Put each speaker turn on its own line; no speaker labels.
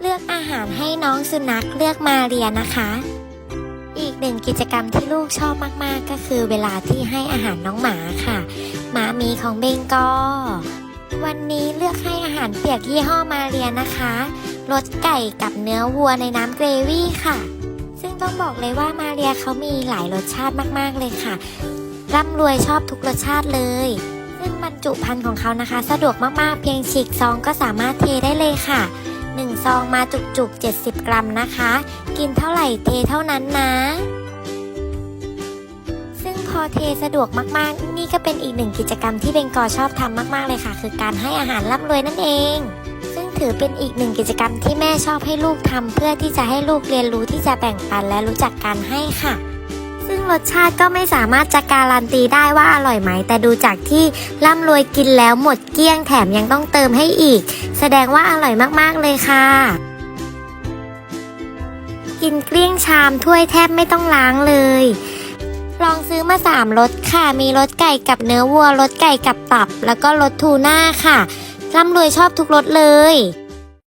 เลือกอาหารให้น้องสุนัขเลือกมาเรียนะคะ อีกหนึ่งกิจกรรมที่ลูกชอบมากๆ ก็คือเวลาที่ให้อาหารน้องหมาค่ะหมามีของเบงกอวันนี้เลือกให้อาหารเปียกยี่ห้อมาเรียนะคะรสไก่กับเนื้อวัวในน้ำเกรวี่ค่ะ ซึ่งต้องบอกเลยว่ามาเรียเขามีหลายรสชาติมากๆเลยค่ะร่ำรวยชอบทุกรสชาติเลย ซึ่งบรรจุภัณฑ์ของเขานะคะ สะดวกมากๆ เพียงฉีกซองก็สามารถเทได้เลยค่ะ 1 ซองมาจุกๆ 70 กรัมนะคะ กินเท่าไหร่เทเท่านั้นนะ ซึ่งพอเทสะดวกมากๆ นี่ก็เป็นอีกหนึ่งกิจกรรมที่เบงกอชอบทำมากๆเลยค่ะ คือการให้อาหารร่ำรวยนั่นเอง ซึ่งถือเป็นอีกหนึ่งกิจกรรมที่แม่ชอบให้ลูกทำเพื่อที่จะให้ลูกเรียนรู้ที่จะแบ่งปันและรู้จักการให้ค่ะ ซึ่งรสชาติก็ไม่สามารถจะการันตีได้ว่าอร่อยไหม แต่ดูจากที่ร่ำรวยกินแล้วหมดเกลี้ยงแถมยังต้องเติมให้อีก แสดงว่าอร่อยมากๆเลยค่ะ กินเกลี้ยงชามถ้วยแทบไม่ต้องล้างเลยลองซื้อมาสามรสค่ะ มีรสไก่กับเนื้อวัวรสไก่กับตับ แล้วก็รสทูน่าค่ะร่ำรวยชอบทุกรสเลย